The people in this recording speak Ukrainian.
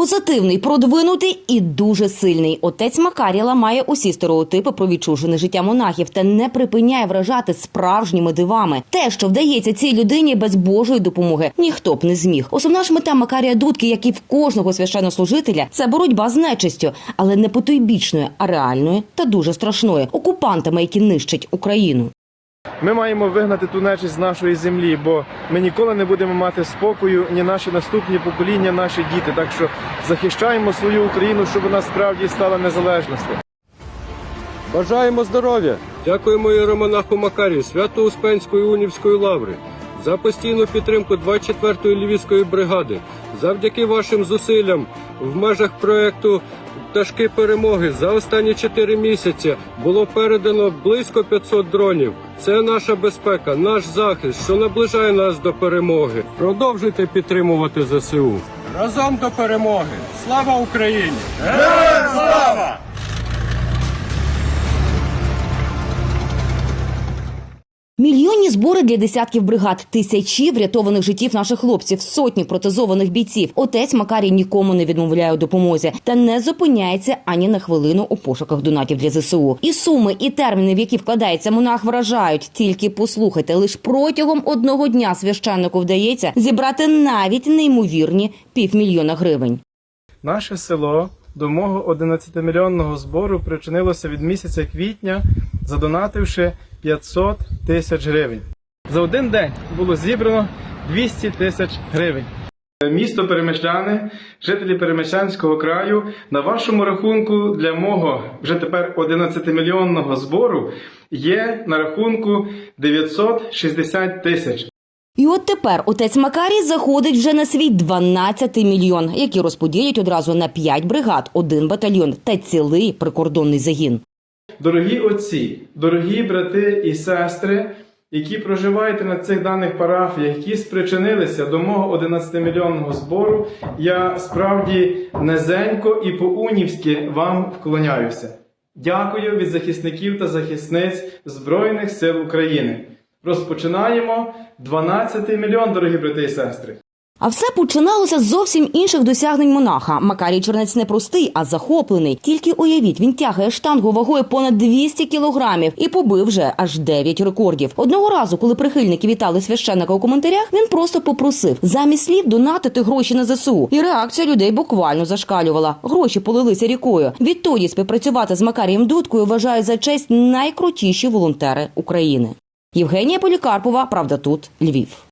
Позитивний, продвинутий і дуже сильний. Отець Макарій ламає усі стереотипи про відчужене життя монахів та не припиняє вражати справжніми дивами. Те, що вдається цій людині без Божої допомоги, ніхто б не зміг. Основна ж мета Макарія Дудки, як і в кожного священнослужителя, це боротьба з нечистю, але не потойбічною, а реальною та дуже страшною окупантами, які нищать Україну. Ми маємо вигнати ту нечисть з нашої землі, бо ми ніколи не будемо мати спокою, ні наші наступні покоління, наші діти. Так що захищаємо свою Україну, щоб вона справді стала незалежністю. Бажаємо здоров'я! Дякуємо іеромонаху Макарію Свято-Успенської унівської лаври за постійну підтримку 24-ї львівської бригади. Завдяки вашим зусиллям в межах проекту Пташки перемоги за останні 4 місяці було передано близько 500 дронів. Це наша безпека, наш захист, що наближає нас до перемоги. Продовжуйте підтримувати ЗСУ. Разом до перемоги! Слава Україні! Мільйонні збори для десятків бригад, тисячі врятованих життів наших хлопців, сотні протезованих бійців. Отець Макарій нікому не відмовляє у допомозі та не зупиняється ані на хвилину у пошуках донатів для ЗСУ. І суми, і терміни, в які вкладається монах, вражають. Тільки послухайте, лише протягом одного дня священнику вдається зібрати навіть неймовірні півмільйона гривень. Наше село до мого 11-мільйонного збору причинилося від місяця квітня, задонативши 500 тисяч гривень. За один день було зібрано 200 тисяч гривень. Місто Перемишляни, жителі Перемишлянського краю, на вашому рахунку для мого вже тепер 11-мільйонного збору є на рахунку 960 тисяч. І от тепер отець Макарій заходить вже на свій 12-й мільйон, який розподілять одразу на 5 бригад, один батальйон та цілий прикордонний загін. Дорогі отці, дорогі брати і сестри, які проживаєте на цих даних парафіях, які спричинилися до мого 11-мільйонного збору, я справді низенько і по-унівськи вам вклоняюся. Дякую від захисників та захисниць Збройних сил України. Розпочинаємо 12 мільйон, дорогі брати і сестри. А все починалося з зовсім інших досягнень монаха. Макарій Чернець не простий, а захоплений. Тільки уявіть, він тягає штангу вагою понад 200 кілограмів і побив вже аж 9 рекордів. Одного разу, коли прихильники вітали священника у коментарях, він просто попросив замість слів донатити гроші на ЗСУ. І реакція людей буквально зашкалювала. Гроші полилися рікою. Відтоді співпрацювати з Макарієм Дудкою вважають за честь найкрутіші волонтери України. Євгенія Полікарпова, правда, тут Львів.